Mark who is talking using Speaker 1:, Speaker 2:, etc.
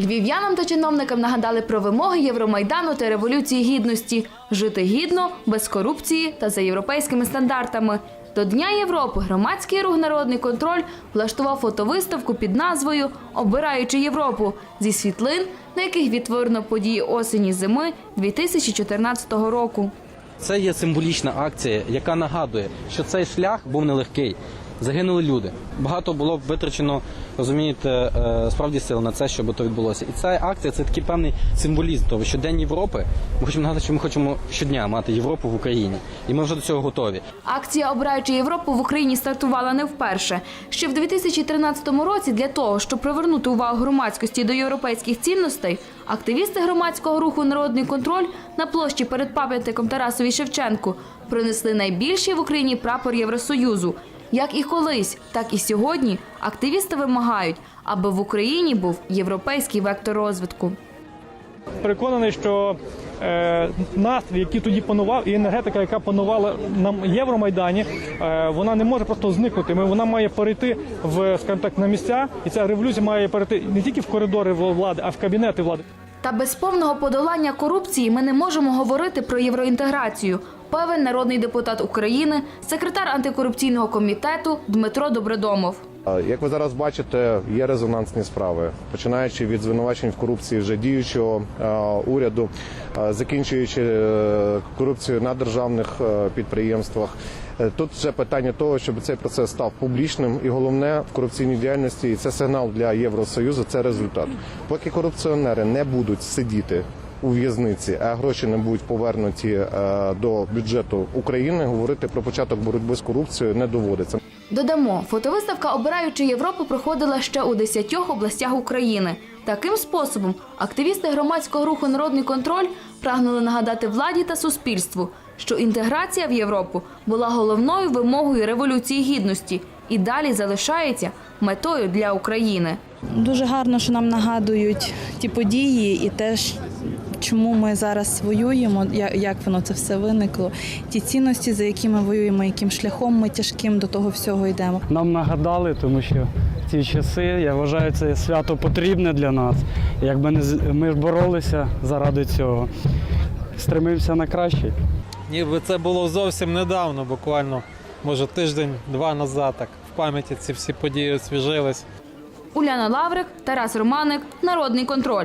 Speaker 1: Львів'янам та чиновникам нагадали про вимоги Євромайдану та Революції Гідності жити гідно, без корупції та за європейськими стандартами. До Дня Європи громадський рух Народний контроль влаштував фотовиставку під назвою Обираючи Європу зі світлин, на яких відтворено події осені зими 2014 року.
Speaker 2: Це є символічна акція, яка нагадує, що цей шлях був нелегкий. Загинули люди. Багато було витрачено, розумієте, е, справді сил на це, щоб то відбулося. І ця акція це такий певний символізм того, що День Європи. Ми хочемо нагадати, що ми хочемо щодня мати Європу в Україні, і ми вже до цього готові.
Speaker 1: Акція Обираючи Європу в Україні стартувала не вперше. Ще в 2013 році для того, щоб привернути увагу громадськості до європейських цінностей, активісти громадського руху Народний контроль на площі перед пам'ятником Тарасові Шевченку принесли найбільший в Україні прапор Євросоюзу. Як і колись, так і сьогодні активісти вимагають, аби в Україні був європейський вектор розвитку.
Speaker 3: переконаний, що е, настрій, який тоді панував, і енергетика, яка панувала на Євромайдані, е, вона не може просто зникнути. Ми- Вона має перейти в скажімо так на місця, і ця революція має перейти не тільки в коридори влади, а в кабінети влади.
Speaker 1: Та без повного подолання корупції ми не можемо говорити про євроінтеграцію. Певен народний депутат України, секретар антикорупційного комітету Дмитро Добродомов.
Speaker 4: Як ви зараз бачите, є резонансні справи, починаючи від звинувачень в корупції вже діючого уряду, закінчуючи е, корупцією на державних е, підприємствах. Е, Тут вже питання того, щоб цей процес став публічним, і головне в корупційній діяльності, і це сигнал для Євросоюзу. Це результат. Поки корупціонери не будуть сидіти у в'язниці, а гроші не будуть повернуті е, до бюджету України, говорити про початок боротьби з корупцією не доводиться.
Speaker 1: Додамо, фотовиставка Обираючи Європу проходила ще у 10 областях України. Таким способом активісти громадського руху Народний контроль прагнули нагадати владі та суспільству, що інтеграція в Європу була головною вимогою революції гідності і далі залишається метою для України.
Speaker 5: Дуже гарно, що нам нагадують ті події і те, ж, чому ми зараз воюємо, я- як воно це все виникло, ті цінності, за які ми воюємо, яким шляхом ми тяжким до того всього йдемо.
Speaker 6: нам нагадали, тому що в ці часи я вважаю це свято потрібне для нас. Якби не з- ми ж боролися заради цього, стремився на краще.
Speaker 7: Ніби це було зовсім недавно, буквально, може тиждень-два назад. Так в пам'яті ці всі події освіжились.
Speaker 1: Уляна Лаврик, Тарас Романик, Народний контроль.